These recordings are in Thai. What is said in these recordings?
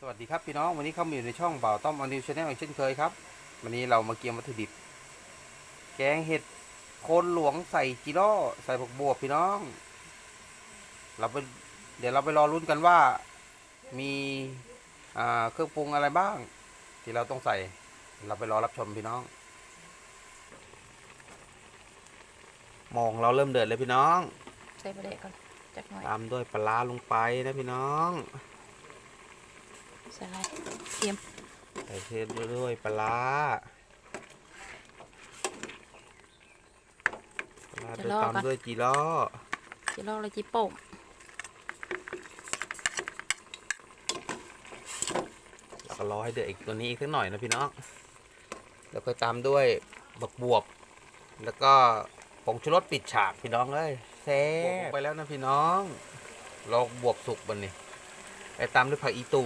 สวัสดีครับพี่น้องวันนี้เข้ามาอยู่ในช่องบ่าวต้อมอนิวชาแนลอีกเช่นเคยครับ วันนี้เรามาเกียมวัตถุดิบ แกงเห็ดโคนหลวงใส่จิโร่ใส่ผักบวบพี่น้อง เราไปเดี๋ยวเราไปรอรุ้นกันว่ามีอ่าเครื่องปรุงอะไรบ้าง ที่เราต้องใส่เราไปรอรับชมพี่น้องหมองเราเริ่มเดือดเลยพี่น้อง ใส่ประเดะก่อนจักหน่อยตามด้วยปลาร้าลงไปนะพี่น้อง ใส่อะไรเค็มใส่เทด้วยปลาร้าปลาร้าด้วยตามด้วยจีร้อจิโร่เลยจิโป่งแล้วก็รอให้เดือดอีกตัวนี้อีกสักหน่อยนะพี่น้องแล้วก็ตามด้วยบักบวบ แล้วก็ผงชูรสปิดฉากพี่น้องเอ้ยแซ่บไปแล้วนะพี่น้องรอบวบสุกบันนี้ไปตามด้วยผักอีตู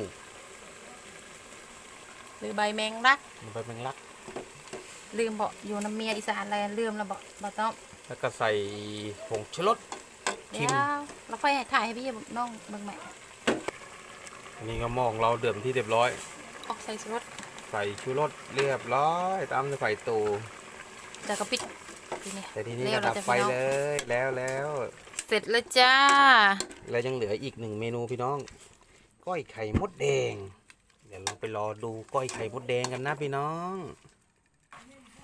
หรือใบแมงลักมันไปเป็นลัก ลืมบอกอยู่น้ำเมียอีสานอะไรลืมแล้วบอกบอกต้องแล้วก็ใส่ผงชูรสชิเดี๋มยวเราค่อยถ่ายให้พี่น้องเบิ่งใหม่อันนี้ก็หมองเราเดือดที่เรียบร้อย ออกใส่รสใส่ชูรสเรียบร้อย ตามด้วยไข่ตูจากกระปิดทีนี้แต่ทีนี้เร็ก็วเราดับจะไฟพี่น้องเลยแล้วแล้วเสร็จแล้วจ้า แล้วยังเหลืออีกหนึ่งเมนูพี่น้อง ก้อยไข่มดแดงเดี๋ยวเราไปรอดูก้อยไข่มดแดงกันนะพี่น้อง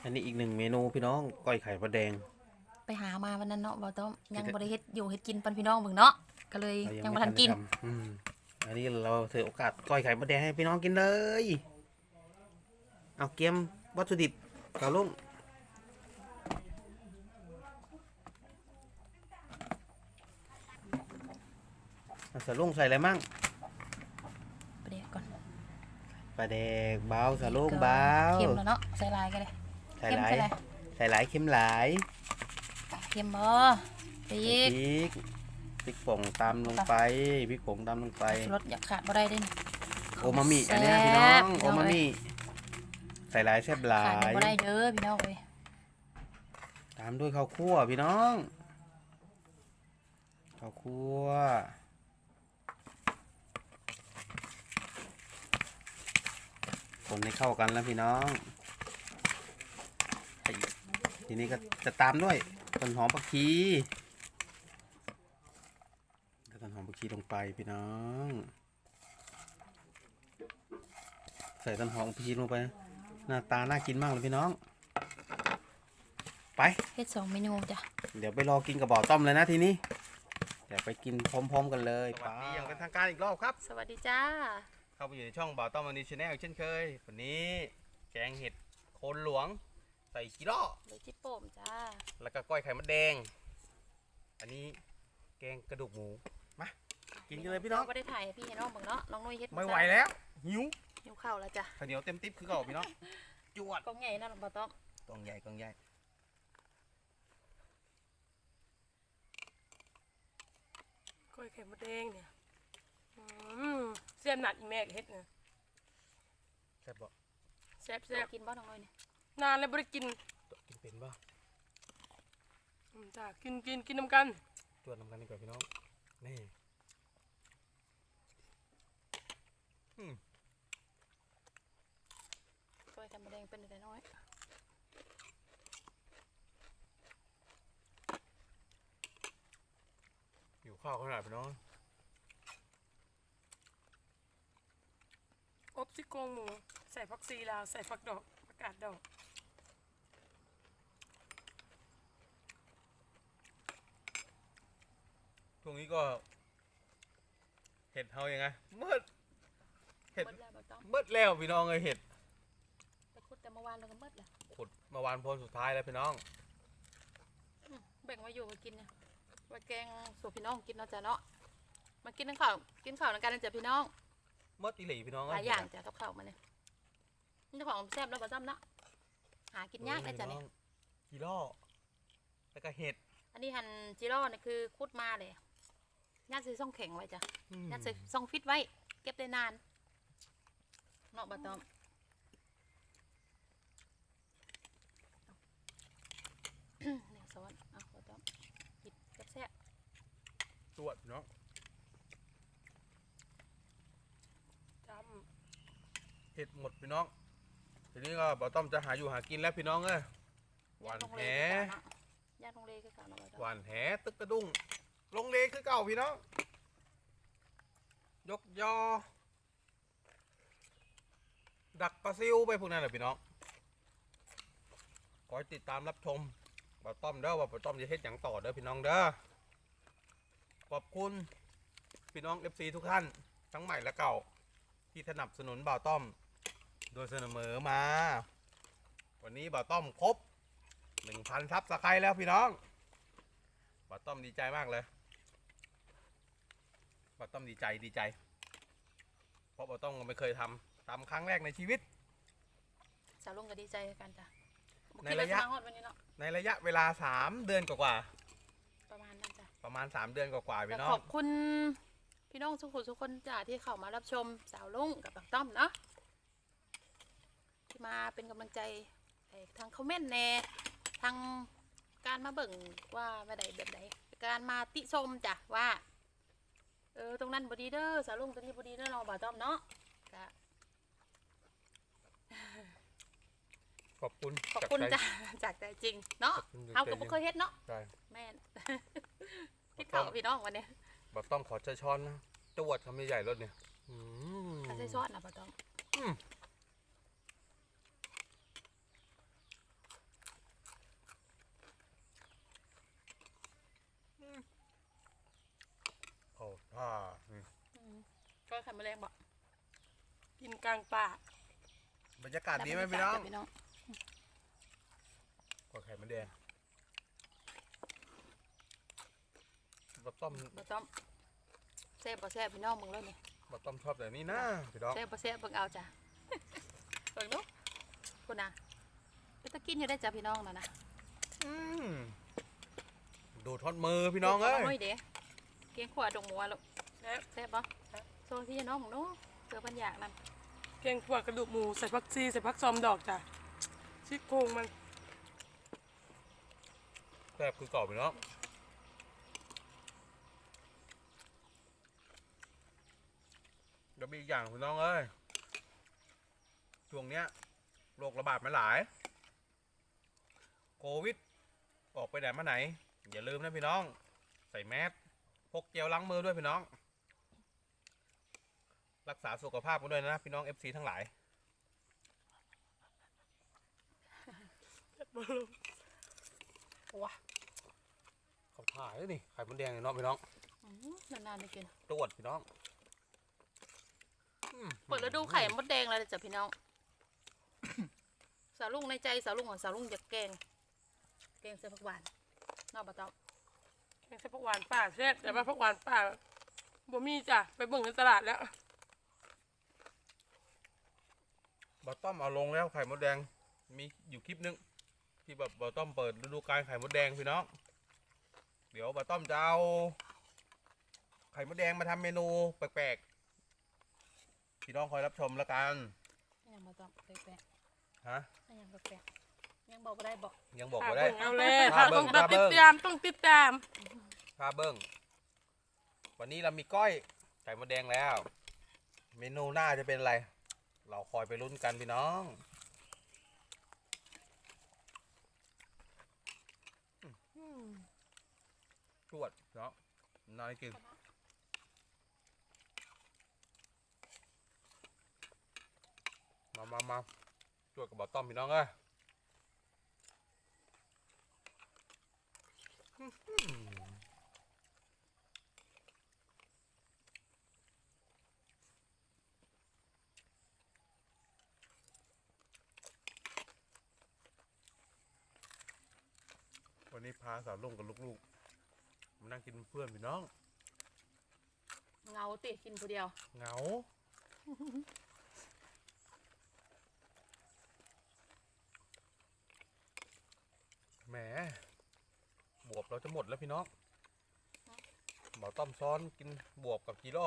อันนี้อีกหนึ่งเมนูพี่น้องก้อยไข่มดแดง ไปหามาวันนั้นเนาะบอกต้องยังบริเฮ็ดอยู่เฮ็ดกินปันพี่น้องเบิ่งเนาะก็เลยเรายังไม่บ่ทันกิน ได้ทำอืมอันนี้เราถือโอกาสก้อยไข่มดแดงให้พี่น้องกินเลย เอาเกียมวัตถุดิบกาลุงเอาใส่ลุงใส่อะไรมั่ง ประเดะก่อน ปลาแดกเบาสะลุงเบาเค็มแล้วเนาะใส่ลายก็ได้ใส่เค็มหลายใส่อะไรใส่หลายเค็มหลายเค็มบ่ไปพอีกริกพริกป่งตามลงไปพริกป่งตามลงไปรสอยากขาดบ่ได้เด้นี่โอมามิอันเนี้ยพี่น้องโอมามิใส่หลายแซ่บหลาขาดยังยบ่ได้เด้อพี่น้องเอ้ยตามด้วยข้าวคั่วพี่น้องข้าวคั่ว คนให้เข้ากันแล้วพี่น้อง ทีนี้ก็จะตามด้วยต้นหอมผักชีแล้วต้นหอมผักชีลงไปพี่น้อง ใส่ต้นหอมผักชีลงไป หน้าตาน่ากินมากเลยพี่น้อง ไปเฮ็ดสองเมนูจ้ะ เดี๋ยวไปรอกินกับบ่อต้อมเลยนะทีนี้ เดี๋ยวไปกินพร้อม ๆ กันเลยสวัสดีอย่างเป็นทางการอีกรอบครับ สวัสดีจ้า เข้าไปอยู่ในช่องบ่าวต้อมมันนีชาแนลเช่นเคย วันนี้แกงเห็ดโคนหลวง ใส่กิโลเลยจิโป่มจ้า แล้วก็ก้อยไข่มดแดง อันนี้แกงกระดูกหมู มา กินกันเลยพี่น้องเราบ่ได้ถ่ายให้พี่ให้น้องเบิ่งเนาะ น้องนุ้ยเฮ็ดไม่ไหวแล้ว หิว หิวข้าวแล้วจ้ะข้าวเหนียวเต็มติ๊บคือเก่าพี่น้อง จวดกองใหญ่นั่นบ่ต้องกองใหญ่กองใหญ่ก้อยไข่มดแดงเนี่ยอืม เสียมหนัดอีแม่ก็เฮ็ดเนี่ยแซ่บบ่แซ่บแซ่แซ่บบกินบ่น้องนุ้ยนี่นานแล้วบ่ได้กินกินเป็นบ่อืมจ้ากินกินกินน้ำกันจวดน้ำกันดีกว่าพี่น้องนี่ช่วยทำมะแดงเป็นแต่น้อยอยู่ข้าวขนาดพี่น้อง อบซี่โครงหมู ใส่ผักซีลาว ใส่ผักดอกผักกาดดอกช่วงนี้ก็เห็ดเฮายังไงมืดเห็ดหมดแล้วบ่ต้องมืดแล้วพี่น้องเลยเห็ดไปขุดแต่เมื่อวานแล้วก็หมดแล้วขุดเมาวานโพนสุดท้ายแล้วพี่น้อง อืมแบ่งไว้อยู่ไว้กินเนี่ยไว้แกงสู่พี่น้องกินเนาะจ้ะเนาะมากินทั้งข้าวกินข้าวนํกันนะจ้ะพี่น้อง มืดอีหลีพี่น้องหลายอย่างจ้ะกับข้าวมาเนี่ยนี่เจ้าของแซ่บแล้วบ่ซ้ำเนาะหากินยากเลยจ้ะเนี่ยกีล่อแล้วก็เห็ด อันนี้หั่นจิโร่นี่คือคุดมาเลยยัดใส่ซ่องแข็งไว้จ้ะอืมยัดใส่ซ่องฟิตไว้ เก็บได้นานเนาะบ่ต้องนี่ซ้อนเอาบ่ต้องหยิบแซ่บตรวจพี่น้อง จำ เห็ดหมดพี่น้อง ทีนี้ก็บ่ต้อมจะหาอยู่หากินแล้วพี่น้องเอ้ยหวานแหญาติลงเลคือเก่าเนาะญาติลงเลคือเก่าเนาะบ่ต้อมหวานแหตึกกระดุ้งลงเลคือเก่าพี่น้อง ยกยอ ดักปลาซิวไปพวกนั้นแหละพี่น้อง ขอให้ติดตามรับชมบ่ต้อมเด้อว่าบ่ต้อมจะเฮ็ดอย่างต่อเด้อพี่น้องเด้อ ขอบคุณ พี่น้อง FC ทุกท่าน ทั้งใหม่และเก่า ที่สนับสนุนบ่าวต้อม โดยเสนอมา วันนี้บ่าวต้อมครบหนึ่งพันซับสไครต์แล้วพี่น้องบ่าวต้อมดีใจมากเลยบ่าวต้อมดีใจดีใจ เพราะบ่าวต้อมก็ไม่เคยทำทำครั้งแรกในชีวิต สาวลุงก็ดีใจคือกันจ้ะบ่ในคิดว่าระยะจมาฮอดวันนี้เนาะในระยะเวลา3เดือนกว่าประมาณนั้นจ้ะๆประมาณ3เดือนกว่าๆแต่พี่น้อขงอบคุณพี่น้องทุกคนทุกคนจ้ะที่เข้ามารับชมสาวลุงกับบักต้อมเนาะที่ มาเป็นกำลังใจให้ทางคอมเมนต์แน่ทางการมาเบิ่งว่าไม่ได้แบบไหนการมาติชมจ้ะว่าเออตรงนั้นบดีเด้อสาวลุงตรงนี้บดีเด้อเราะบ่าวต้อมเนาะก็ขอบคุณขอบคุณจากใจจ้ะจากใจจริงเนาะขอบคุณจากเฮาก็ใจบ่เคยเฮ็ดเนาะใช่แม่นพี่เขาพี่น้องวันนี้บ่าวต้อมขอใจช้อนนะจวดคำใหญ่ๆรถเนี่ยอืมถ้าใส่ซอสนะบ่าวต้อม โอ้ท่าอืมอืมก็ไข่แมลงบ่กินกลางป่าบรรยากาศดีไหมพี่น้องจ้ะพี่น้องก็ไข่มันแดงบ่าวต้อมบ่าวต้อมแซ่บบ่แซ่บพี่น้องมึงแล้วนี่บ่าวต้อมชอบแบบนี้นะพี่น้องแซ่บบ่แซ่บเบิ่งเอาจ้ะเบิ่งดูคุณน่ะไปตะกินอยู่ได้จ้ะพี่น้องน่ะนะอืมดูดทอดมือพี่น้องเอ้ยโอ้ยเด้เกียงขวดดงหมูอะลูกและแซ่บบ่โซนพี่น้องมึงดูเจอปัญญากนั่นแกงขั่วกระดูกหมูใส่ผักชีใส่ผักซอมดอกจ้ะซี่โครงมันแซ่บคือเก่าพี่น้องแล้วมีอีกอย่างพี่น้องเอ้ยช่วงเนี้ยโรคระบาดมาหลาย โควิด ออกไปไหนมาไหน อย่าลืมนะพี่น้อง ใส่แมส พกเจลล้างมือด้วยพี่น้อง รักษาสุขภาพกันด้วยนะพี่น้อง FC ทั้งหลายว้าเขาถ่ายด้วยนี่ไข่มดแดงเนี่ยเนาะพี่น้องอื้อนานๆได้กิน ตรวจพี่น้องอืมเปิดฤดูไข่มดแดงแล้วจ้ะพี่น้อง สาวลุงในใจสาวลุงของสาวลุงจะแกง แกงใส่ผักหวานเนอกบ่ต้องแกง ใส่ผักหวานป่าแซ่บแต่ว่าผักหวานป่าบ่มีจ้ะไปเบิ่งในตลาดแล้วบอต้อมเอาลงแล้วไข่มดแดง มีอยู่คลิปนึงที่แบบบอต้อมเปิดฤดูกาลไข่มดแดงพี่น้อง เดี๋ยวบอต้อมจะเอาไข่มดแดงมาทำเมนูแปลกๆ พี่น้องคอยรับชมแล้วกันยังบ่ต้องแปลกฮะๆยังแปลกๆยังบอกบ่ได้บอกยังบอกค่ะว่าได้เบิ่งเอาเลยถ้าค่ะเบิ่ต้องงติถ้าเบิ่ดงตามต้องติดตาม ข้าเบิ้งวันนี้เรามีก้อยไข่มดแดงแล้ว เมนูหน้าจะเป็นอะไร เราคอยไปลุ้นกันพี่น้องจวดเนาะนายกินมามามาจวดกับบอต้อมพี่น้องเอ้ยอื้อหือ วันนี้พาสาวลุงกับลูกๆมานั่งกินเพื่อนพี่น้องเงาติกินผู้เดียว เหงา แหม บวบเราจะหมดแล้วพี่น้องหมอต้อมซ้อนกินบวบกับกีโร่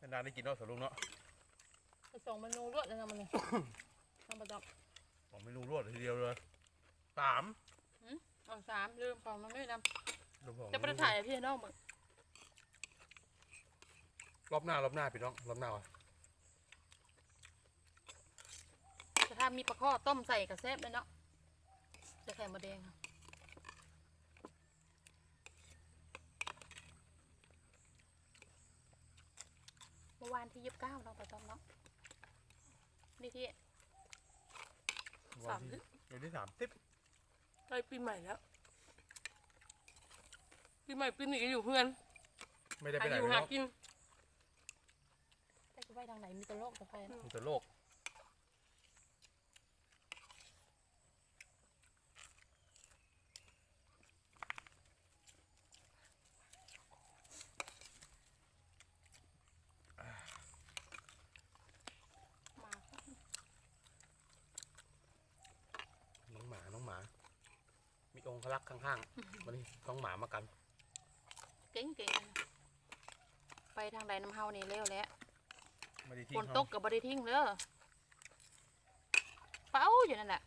นานๆได้กินเนาะสาวลุงเนาะไปส่งเมนูรวดแล้วนะมันนี่ทำบ่ต้องสองเมนูรวดทีเดียวเลยสามเอาสามลืมของมันไม่นำรวมสองจะไปถ่ายให้พี่น้องเบิ่งรอบหน้ารอบหน้าพี่น้องรอบหน้าว่ะจะถ้ามีปลาข้อต้มใส่กับแซ่บเลยเนาะจะไข่มดแดงค่ะเมื่อวานที่ยี่สิบเก้าเราไปต้มเนาะนี่ที่สามสิบเดี๋ยวที่สามสิบใกล้ปีใหม่แล้วปีใหม่ปีนี้ก็อยู่เพื่อนไม่ได้หาไปไหนอยู่พี่หาน้องกินแต่จะไปทางไหนมีแตโลกแต่ไฟนะมีแต่โลก มา น้องหมาน้องหมา มี องค์พระลักษณ์ข้างๆวันนี้น้องหมามากัน เก่งเก่งๆไปทางใดน้ำเฮานี่เร็วแล้วไม่ได้ฝทิ้งนเขาตกกับบริทิ้งเด้อเป้าอยู่นั่นแหละ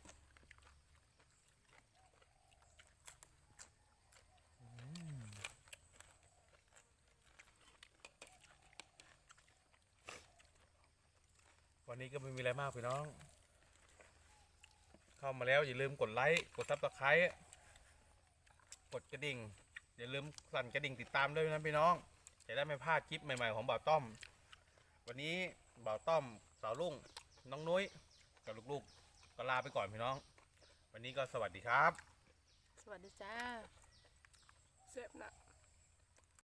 วันนี้ก็ไม่มีอะไรมากพี่น้อง เข้ามาแล้วอย่าลืมกดไลค์ กดซับสไครต์ กดกระดิ่งอย่าลืมสั่นกระดิ่งติดตามด้วยนะพี่น้องจะได้ไม่พลาดคลิปใหม่ ๆ ของบ่าวต้อม วันนี้บ่าวต้อมสาวลุงน้องนุ้ยกับลูกๆก็ลาไปก่อนพี่น้อง วันนี้ก็สวัสดีครับ สวัสดีจ้า เสียบหนัก